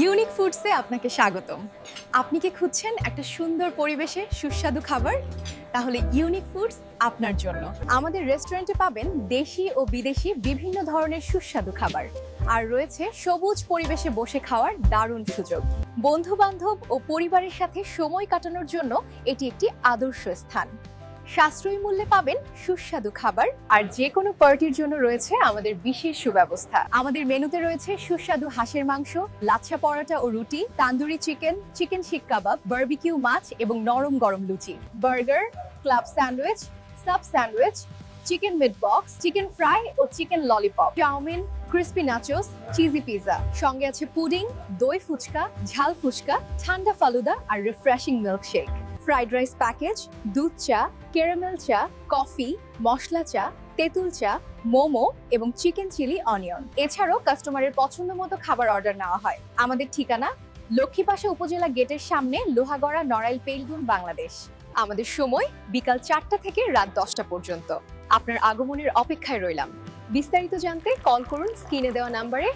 Unique ফুডসে আপনাকে স্বাগতম। আপনি কি খুঁজছেন একটা সুন্দর পরিবেশে সুস্বাদু খাবার? তাহলে ইউনিক ফুডস আপনার জন্য। আমাদের রেস্টুরেন্টে পাবেন দেশি ও বিদেশি বিভিন্ন ধরনের সুস্বাদু খাবার। আর রয়েছে সবুজ পরিবেশে বসে খাওয়ার দারুণ সুযোগ। বন্ধু বান্ধব ও পরিবারের সাথে সময় কাটানোর জন্য এটি একটি আদর্শ স্থান। সাশ্রয়ী মূল্যে পাবেন সুস্বাদু খাবার আর যে কোনো পার্টির জন্য রয়েছে আমাদের বিশেষ সুব্যবস্থা। আমাদের মেনুতে রয়েছে সুস্বাদু হাঁসের মাংস, লাচ্ছা পরোটা ও রুটি, তান্দুরি চিকেন চিকেন শিক কাবাব, বারবিকিউ মাছ এবং নরম গরম লুচি। Burger, club sandwich, sub sandwich, chicken meat box, chicken fry ও chicken lollipop, chow mein, crispy nachos, cheesy pizza সঙ্গে আছে পুডিং, দই ফুচকা, ঝাল ফুচকা, ঠান্ডা ফালুদা আর refreshing milkshake. Fried rice package, দুধ চা, ক্যারামেল চা, কফি, মশলা চা, তেঁতুল চা, মোমো এবং চিকেন চিলি অনিয়ন। এছাড়াও কাস্টমারের পছন্দ মতো খাবার অর্ডার নেওয়া হয়। আমাদের ঠিকানা লক্ষ্মীপাশা উপজেলা গেটের সামনে লোহাগড়া নড়াইল পেলগুন বাংলাদেশ। আমাদের সময় বিকাল চারটা থেকে রাত দশটা পর্যন্ত। আপনার আগমনের অপেক্ষায় রইলাম। বিস্তারিত জানতে কল করুন স্ক্রিনে দেওয়া নাম্বারে।